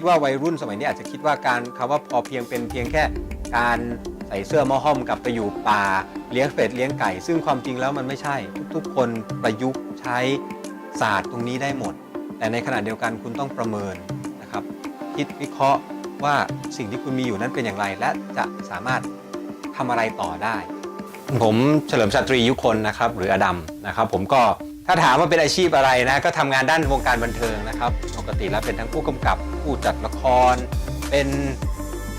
คิดว่าวัยรุ่นสมัยนี้อาจจะคิดว่าการคำว่าพอเพียงเป็นเพียงแค่การใส่เสื้อมอห้อมกลับไปอยู่ป่าเลี้ยงเป็ดเลี้ยงไก่ ซึ่งความจริงแล้วมันไม่ใช่ ทุกๆ คนประยุกต์ใช้ศาสตร์ตรงนี้ได้หมด แต่ในขณะเดียวกันคุณต้องประเมินนะครับ คิดวิเคราะห์ว่าสิ่งที่คุณมีอยู่นั้นเป็นอย่างไร และจะสามารถทำอะไรต่อได้ ผมเฉลิมชาตรียุคนนะครับ หรืออดัมนะครับ ผมก็ ถ้าถามว่าเป็นอาชีพอะไรนะก็ทำงานด้านวงการบันเทิงนะครับ ปกติแล้วเป็นทั้งผู้กำกับผู้จัดละคร เป็น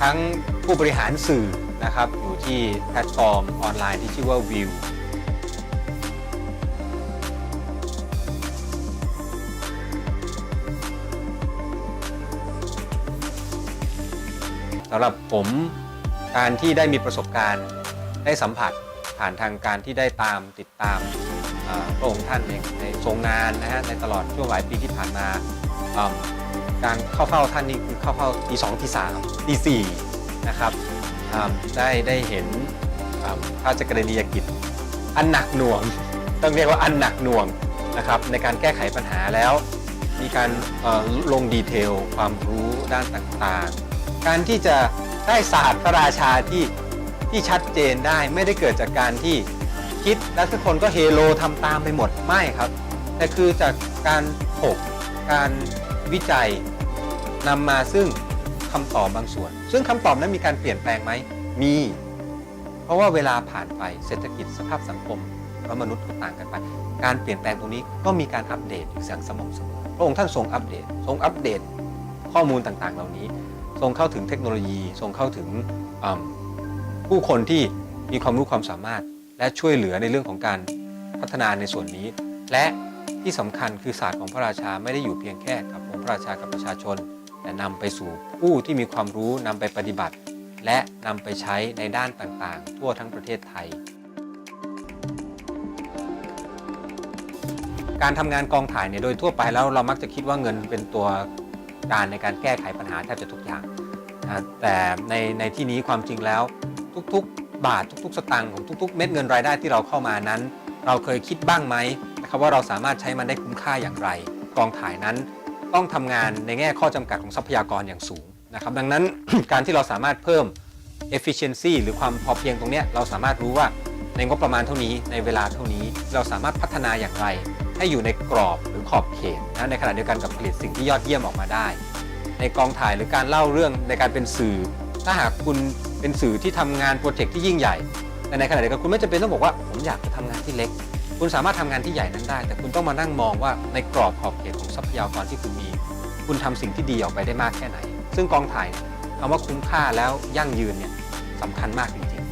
ทั้งผู้บริหารสื่อนะครับ อยู่ที่แพลตฟอร์มออนไลน์ที่ชื่อว่าวิวสำหรับผมการที่ได้มีประสบการณ์ได้สัมผัสผ่านทางการที่ได้ตามติดตาม พระองค์ท่านเองในทรงงานนะฮะในตลอดช่วงหลายปีที่ผ่านมาการเข้าเฝ้าท่านนี่คือเข้าเฝ้าตีสองตีสามตีสี่นะครับได้ได้เห็นพระราชกรณียกิจอันหนักหน่วง ต้องเรียกว่าอันหนักหน่วงนะครับในการแก้ไขปัญหาแล้ว มีการลงดีเทลความรู้ด้านต่างๆ การที่จะได้ศาสตร์พระราชาที่ที่ชัดเจนได้ไม่ได้เกิดจากการที่ คิดแล้วทุกคนก็เฮโลทำตามไปหมดไม่ครับ แต่คือจากการถกการวิจัยนำมาซึ่งคำตอบบางส่วน ซึ่งคำตอบนั้นมีการเปลี่ยนแปลงไหมมี เพราะว่าเวลาผ่านไปเศรษฐกิจสภาพสังคมและมนุษย์ก็ต่างกันไป การเปลี่ยนแปลงตรงนี้ก็มีการอัปเดตอย่างสม่ำเสมอพระองค์ท่านทรงอัปเดต ทรงอัปเดตข้อมูลต่างๆ เหล่านี้ ทรงเข้าถึงเทคโนโลยี ทรงเข้าถึงผู้คนที่มีความรู้ความสามารถ และช่วยเหลือในเรื่องของการพัฒนาในส่วนนี้ และที่สำคัญคือศาสตร์ของพระราชาไม่ได้อยู่เพียงแค่กับองค์พระราชากับประชาชน แต่นำไปสู่ผู้ที่มีความรู้นำไปปฏิบัติ และนำไปใช้ในด้านต่างๆ ทั่วทั้งประเทศไทย การทำงานกองถ่ายเนี่ยโดยทั่วไปแล้วเรามักจะคิดว่าเงินเป็นตัวการในการแก้ไขปัญหาแทบจะทุกอย่าง แต่ในในที่นี้ความจริงแล้วทุกๆ บาททุกๆ สตางค์ของทุก ๆ เม็ดเงินรายได้ที่เราเข้ามานั้น เราเคยคิดบ้างไหมนะครับว่าเราสามารถใช้มันได้คุ้มค่าอย่างไร กองถ่ายนั้นต้องทำงานในแง่ข้อจำกัดของทรัพยากรอย่างสูงนะครับดังนั้นการที่เราสามารถเพิ่ม efficiency หรือความพอเพียงตรงนี้เราสามารถรู้ว่าในงบประมาณเท่านี้ในเวลาเท่านี้เราสามารถพัฒนาอย่างไร ให้อยู่ในกรอบหรือขอบเขตนะในขณะเดียวกันกับผลิตสิ่งที่ยอดเยี่ยมออกมาได้ ในกองถ่ายหรือการเล่าเรื่องในการเป็นสื่อ ถ้าหากคุณเป็นสื่อที่ทำงานโปรเจกต์ที่ยิ่งใหญ่แต่ในขณะเดียวกันคุณไม่จำเป็นต้องบอกว่าผมอยากจะทำงานที่เล็ก คุณสามารถทำงานที่ใหญ่นั้นได้ แต่คุณต้องมานั่งมองว่าในกรอบขอบเขตของทรัพยากรที่คุณมี คุณทำสิ่งที่ดีออกไปได้มากแค่ไหน ซึ่งกองถ่ายคำว่าคุ้มค่าแล้วยั่งยืนเนี่ยสำคัญมากจริงๆ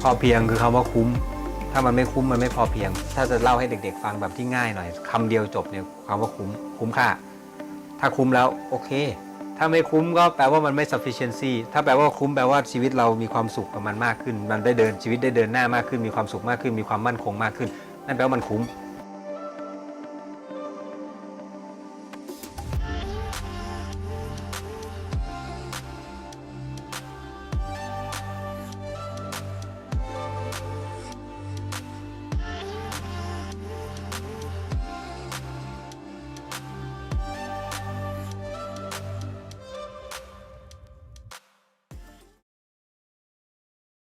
พอเพียงคือคำว่าคุ้ม ถ้ามันไม่คุ้มมันไม่พอเพียง ถ้าจะเล่าให้เด็ก ๆ ฟังแบบที่ง่ายหน่อยคำเดียวจบเนี่ยคำว่าคุ้มคุ้มค่า ถ้าคุ้มแล้วโอเค ถ้าไม่คุ้มก็แปลว่ามันไม่ sufficiency ถ้าแปลว่าคุ้มแปลว่าชีวิตเรามีความสุขกับมันมากขึ้น มันได้เดินชีวิตได้เดินหน้ามากขึ้น มีความสุขมากขึ้น มีความมั่นคงมากขึ้น นั่นแปลว่ามันคุ้ม